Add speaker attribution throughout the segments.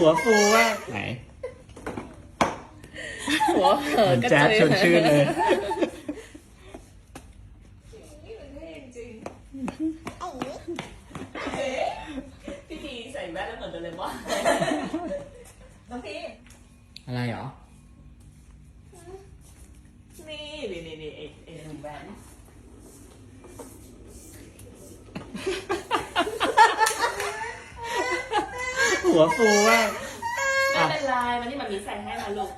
Speaker 1: หัวฟูว่ากไหน
Speaker 2: หัวเหิ
Speaker 1: เหมื
Speaker 2: น
Speaker 1: อน
Speaker 2: กระ
Speaker 1: แจ๊ด
Speaker 2: เจิ
Speaker 1: ชวนชื่นเลย
Speaker 2: พี่ทีใส่แว่นแล้วเหมือนโดเรมอนน้องพี่
Speaker 1: อะไรเหรอ
Speaker 2: นี่นี่นี่นี่เอ็เอ็ดูแว่น
Speaker 1: หัวฟูว่าก
Speaker 2: ไม่เป็นไรมันนี่มันมีใส่ให้นะลูก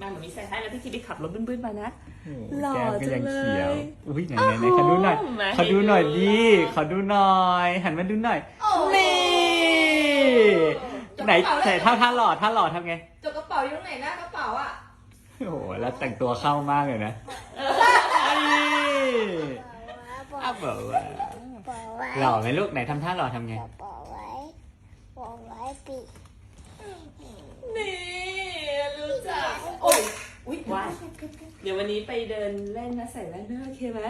Speaker 2: มาเหมือนมีใส่ให้แล้วพี่ทีไปขับรถบึ้นๆมานะ หล่อ
Speaker 1: แก้มก็ยัง
Speaker 2: จังเลย
Speaker 1: เขียวอุ้ยไหนไหนไหนขอดูหน่อย
Speaker 2: โอ้โหมา
Speaker 1: ขอดูหน่อย
Speaker 2: ให้ดู
Speaker 1: ดิ ขอดูหน่อย หันมาดูหน่อยนี่ไหนใส่ท่าท่าหล่อท่าหล่อทำไง
Speaker 3: จกกระเป๋าอยู่ตรงไหนหน้ากระเป๋าอะ
Speaker 1: โอ้โหแล้วแต่งตัวเข้ามากเลยนะอ้าวบอกว่าหล่อไหมลูกไหนทำท่าหล่อทำไง
Speaker 4: บอกไว้บอกไว้ปี
Speaker 2: นี่ รู้จัก โอ้ยอุ้ยว้ายเดี๋ยววันนี้ไปเดินเล่นนะใส่แว่นด้วยโอเคไหม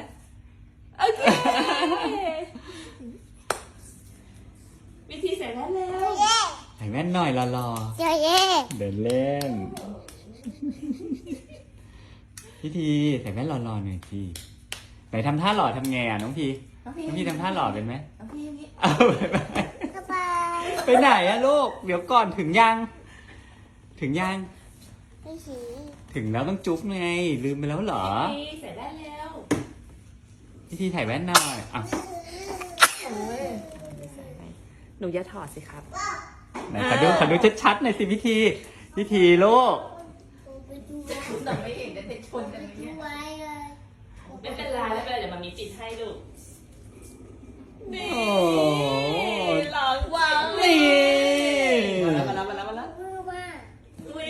Speaker 2: โอเค วิธีใส่แว่นแล้ว
Speaker 4: เย่
Speaker 1: ใส่แว่นหน่อยหล่อ
Speaker 4: เย่เย่
Speaker 1: ๆเดินเล่น พี่ทีใส่แว่นหล่อๆหน่อยทีไหนทำท่าหล่อทำไงอะน้องพี
Speaker 2: น้องพี่
Speaker 1: น้องพีทำท่าหล่อเป็นไหม
Speaker 2: น้องพี่อย่างนี้
Speaker 1: เอาไปไป
Speaker 4: กระเป๋า
Speaker 1: ไปไหนอะลูก เดี๋ยวก่อนถึงยัง ถึงยัง
Speaker 4: ไม่สี
Speaker 1: ถึงแล้วต้องจุ๊บไง ลืมไปแล้วเหรอ
Speaker 2: พี่ใส่แว่นแล้ว
Speaker 1: พี่ทีถ่ายแว่นหน่อยอะ
Speaker 2: หนูอย่าถอดสิครับ
Speaker 1: ไหนขอดูขอดูชัดๆหน่อยสิพี่ทีพี่ทีลูก
Speaker 4: ไปดู
Speaker 3: แต่ไม่เห็นจะติดชนกันเลย
Speaker 4: ดู
Speaker 3: เนี่ย
Speaker 4: ไว้เลย
Speaker 2: ไม่เป็นไรไม่เป็นไรเดี๋ยวมันมีติดให้ลูกนี่
Speaker 1: โอ้
Speaker 2: หลอกวาง
Speaker 1: นี่
Speaker 2: มาแล้วมาแล้วมาแล้วมาแล้ว
Speaker 4: มือมา
Speaker 2: อุ้ย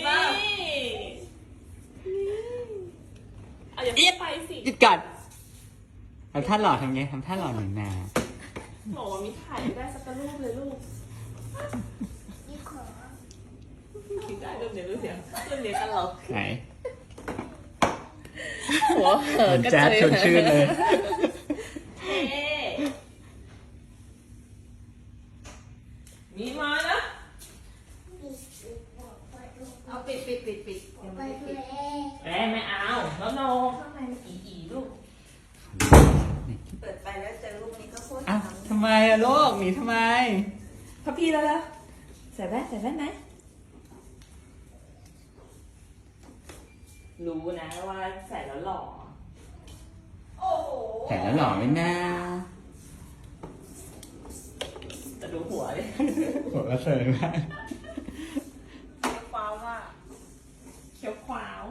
Speaker 2: เอาอย่าเพิ่งไปสิ
Speaker 1: หยุดก่อน ทำท่าหล่อทำไงทำท่าหล่อหน่อยนะ
Speaker 2: โหมีถ่ายไม่ได้สักรูปเลยลูก
Speaker 4: นี่ขอ
Speaker 2: คิดได้รูปเดียวรูปเดียวรูปเดียวตลก
Speaker 1: ไหน
Speaker 2: หัว
Speaker 1: เห
Speaker 2: เหิ
Speaker 1: มือนน
Speaker 2: กระ
Speaker 1: แจ๊ด
Speaker 2: เจิ
Speaker 1: ชวนชื่นเลย
Speaker 2: เอ๊ะมีมานะ
Speaker 3: เอาปิดปิดปิดปิดยัง
Speaker 4: ไป
Speaker 3: ไม่ได้
Speaker 4: ดู
Speaker 3: ปิด
Speaker 4: แล
Speaker 2: แม่ไม่เอาแล้วโนข้างในมันอีอีลูก
Speaker 3: เปิดไปแล้วเจอรูปนี้ก็โคตร
Speaker 1: อ้าวทำไมอะลูกหนีทำไม
Speaker 2: พ่อพี่แล้วละใส่แว่นใส่แว่นไหมรู้นะว่าใส่แล้วหล่อ
Speaker 3: โอ้โห
Speaker 1: แต่แล้วหล่อไหมนะ
Speaker 2: จะดูหัวเลย
Speaker 1: หัวกระเซิงมาก
Speaker 2: ฟ้าวว่าเขียวขวาว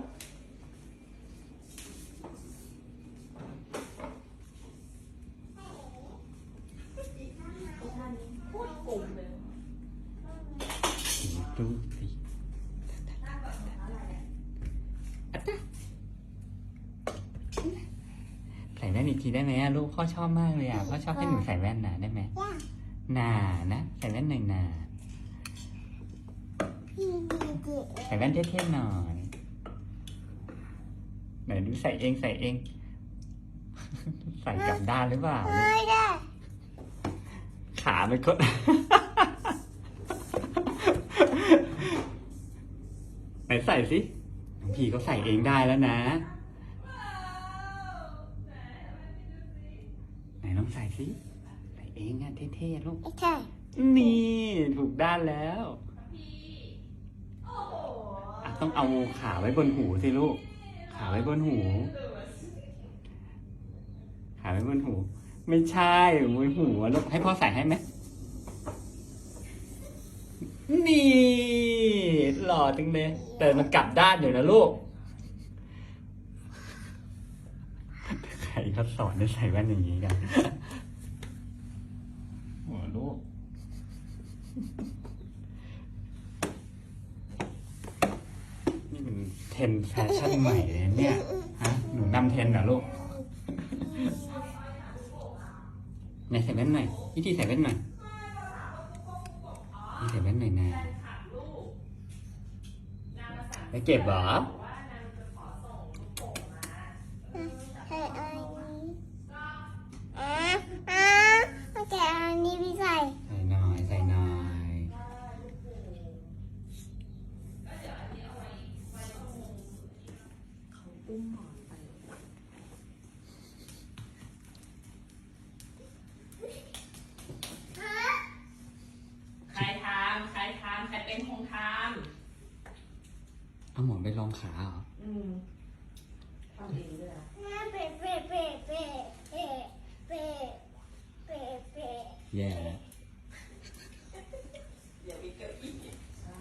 Speaker 2: พูดกลุ่มเลย
Speaker 1: ดูสิใส่แว่นอีก ทีได้ไหมอะลูกพ่อชอบมากเลยอะพ่อชอบให้หนูใส่แว่นหนะได้ไหม
Speaker 4: ย่า
Speaker 1: หนานะใส่แว่นหน่อยหนา
Speaker 4: พี่ดีดี
Speaker 1: ใส่แว่นเท่ๆหน่อยไหนดูใส่เองใส่เอง ใส่กลับด้านหรือเปล่า
Speaker 4: ไม่ได้
Speaker 1: ขามันก็ ไหนใส่สิน้องพีก็ใส่เองได้แล้วนะ เองอะเท่ๆลูก
Speaker 4: ไม่ใช่
Speaker 1: นี่ถูกด้านแล้วอะต้องเอาขาไว้บนหูสิลูก ขาไว้บนหู ขาไว้บนหู ไม่ใช่บนหูอะลูกให้พ่อใส่ให้ไหมนี่หล่อจังเลย แต่มันกลับด้านอยู่นะลูก ใครเขาสอนให้ใส่แว่นอย่างนี้กัน หัวลูกนี่มันเทรนด์แฟชั่นใหม่เลยเนี่ยฮะหนูนำเทรนด์เหรอลูกไหนใส่แว่นหน่อยวิธีใส่แว่นหน่อยนี่ใส่แว่นหน่อยนะไปเก็บเหรอ
Speaker 4: ใช่อันนี้อ่าอ่าโอเคอันนี้พี่ใส่
Speaker 1: ใส่หน่อย ใส่หน่อย
Speaker 4: ใไป
Speaker 1: ลองขาเหรอ
Speaker 2: อืมทำเองด้วยอะ
Speaker 4: เป๊ะเป๊ะเป๊ะเป๊ะเป๊ะเป๊ะเป๊ะเป๊ะ
Speaker 1: แย่แล้ว
Speaker 2: อย่ามีเก้าอี้ใช่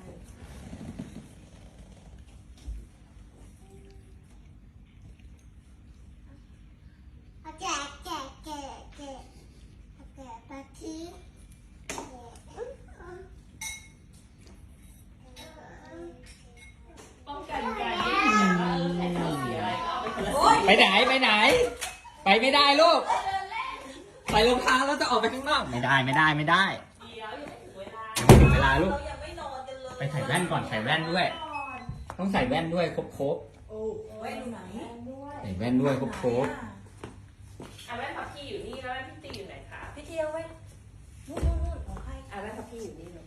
Speaker 4: แกะแกะแกะแกะแกะปลาที
Speaker 2: ป้องกันการที่เออใครทำเสียอะไรก็เอา ไปคนละสี
Speaker 1: ไปไหนไปไหน ไปไม่ได้ลูกใส่รองเท้าแล้วจะออกไปข้างนอกไม่ได้ไม่ได้ไม่ได้
Speaker 2: เดี๋ยวยังไม่ถึงเวลา
Speaker 1: ยังไม่ถึงเวลาลูก
Speaker 3: เรายังไม่นอนกันเลย
Speaker 1: ไปใส่แว่นก่อนใส่แว่นด้วย ต้องใส่แว่นด้วยครบครบ
Speaker 3: โอ้ไว้ดูไหน
Speaker 1: ใส่แว่นด้วยครบครบ
Speaker 2: อะแว่นพับพี่อยู่นี่แล้วแว่นพี่ตีอยู่ไหนคะ
Speaker 3: พี่เทียวไว้นู่นนู่นนู่นของใคร
Speaker 2: อะแว่นพับพี่อยู่นี่เลย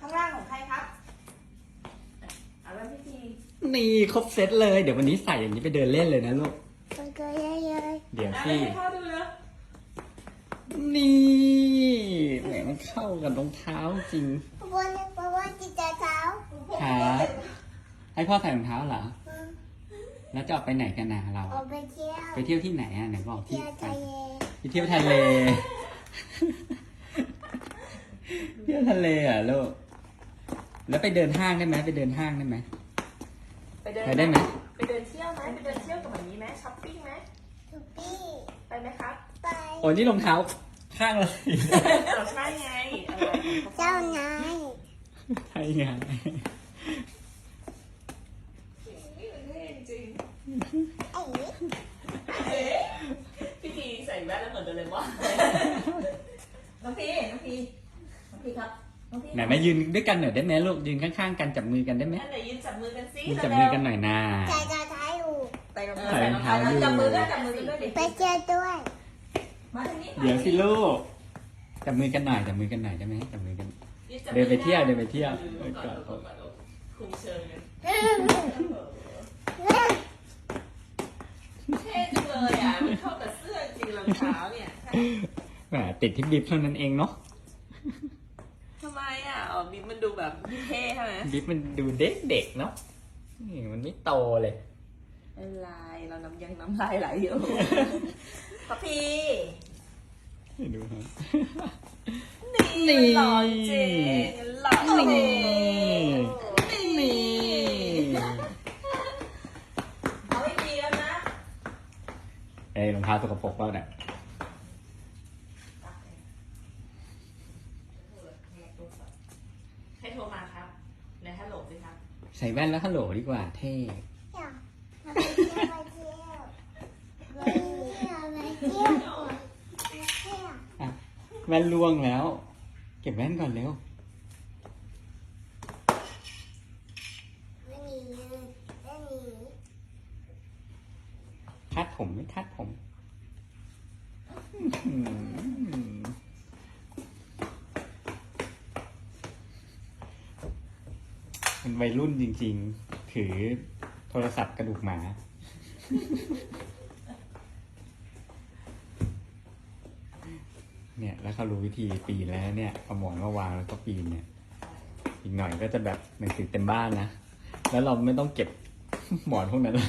Speaker 3: ข้างล่างของใครครับ
Speaker 2: อะแว่นพี่ตี
Speaker 1: นี่ครบเซตเลย เดี๋ยววันนี้ใส่อย่างนี้ไปเดินเล่นเลยนะลูก
Speaker 4: มันก็เยอะ
Speaker 1: เดี๋ยว
Speaker 2: อะ
Speaker 1: สิ
Speaker 2: ให้พ่อดูแล้ว
Speaker 1: นี่แหมมันเข้ากับรองเท้าจริง
Speaker 4: ๆวันนี้วันวันจิตใจเท้า
Speaker 1: ครับให้พ่อใส่รองเท้าเหรอแล้วจะออกไปไหนกันนะเรา
Speaker 4: ออกไปเที่ยว
Speaker 1: ไปเที่ยวที่ไหนอะไหนบอกที่
Speaker 4: เที่ยว
Speaker 1: ไป
Speaker 4: ทะเล
Speaker 1: ไปเที่ยวทะเล เที่ยวทะเลอะลูก แล้วไปเดินห้างได้ไหมไปเดินห้างได้ไหม
Speaker 2: ไป เดิน
Speaker 1: ไปได้ไหม
Speaker 2: ไปเดินเที่ยวไหมไปเดินเที่ยวกับแบบนี้ไหมช้อปปิ้งไหม
Speaker 4: ทุกปี้
Speaker 2: ไปไหมครับ
Speaker 4: ไป
Speaker 1: โอ้นี่รองเท้าข้างเลย
Speaker 2: เราใช่ไงอะไร
Speaker 4: เจ้านาย
Speaker 1: ใช่ไง
Speaker 2: จริง
Speaker 4: ไอ้
Speaker 2: พี่ตีใส่แว่นแล้วเหมือนโดเรมอน
Speaker 3: น้องพี่น้องพี่น้องพี่ครับน้องพี่
Speaker 1: ไหนมายืนด้วยกันหน่อยได้ไหมลูกยืนข้างๆกันจับมือกันได้ไหม
Speaker 2: นั่นไหนยืนจับมือกันสิ
Speaker 1: ยืนจับมือกันหน่อยนะ
Speaker 4: ใจจะท้ายอยู่
Speaker 3: ใส่รอง
Speaker 2: เอ
Speaker 3: เท้า
Speaker 2: อ
Speaker 1: ใส่รองเท้า
Speaker 3: จับมือด้วยจับมือกันด้วยดิ
Speaker 4: ไปเที่ยวด้วย
Speaker 3: มาทางนี้
Speaker 1: เดี๋ยวสิลูกจับมือกันหน่อยจับมือกันหน่อยได้ไหมจับมือกัน
Speaker 2: จับ
Speaker 1: เดิ
Speaker 2: มือน
Speaker 1: ไปเที่ยวเดินไปเที่ยว
Speaker 2: ก่อนก่อนก่อนก่อนคุมเชิงเลยเท่จังเลยอะมันเข้ากับเสื้อจริงรองเท้าเนี่ย
Speaker 1: แหมติดที่บิบเท่านั้นเองเนาะ
Speaker 2: ทำไมอะอ๋อบิ๊กมันดูแบบเท่ใช่ไหม
Speaker 1: บิบมันดูเด็กๆเนาะนี่มันไม่โตเลย
Speaker 2: เป็นลายเราน้ำยังน้ำลายไหลอยู่
Speaker 3: ป๊อปปี้
Speaker 1: ดูฮะ
Speaker 2: นี่หล่อจริงหล่อจริง
Speaker 1: นี่นี่
Speaker 3: เอาให้ดีแล้วนะ
Speaker 1: เอ้ยรองเท้าสกปรกเปล่าเนี่ย
Speaker 2: ใส่
Speaker 1: แว่นแล้วฮัลโหลดีกว่าเท่
Speaker 4: อ่
Speaker 1: แว่นล่วงแล้ว เก็บแว่นก่อนเร็ว คัดผมไม่คัดผม มันวัยรุ่นจริง ๆ ถือโทรศัพท์กระดูกหมา เนี่ย แล้วเขารู้วิธีปีนแล้วเนี่ยเอาหมอนมาวางแล้วก็ปีนเนี่ย อีกหน่อยก็จะแบบหนังสือเต็มบ้านนะ แล้วเราไม่ต้องเก็บหมอนพวกนั้นแล้ว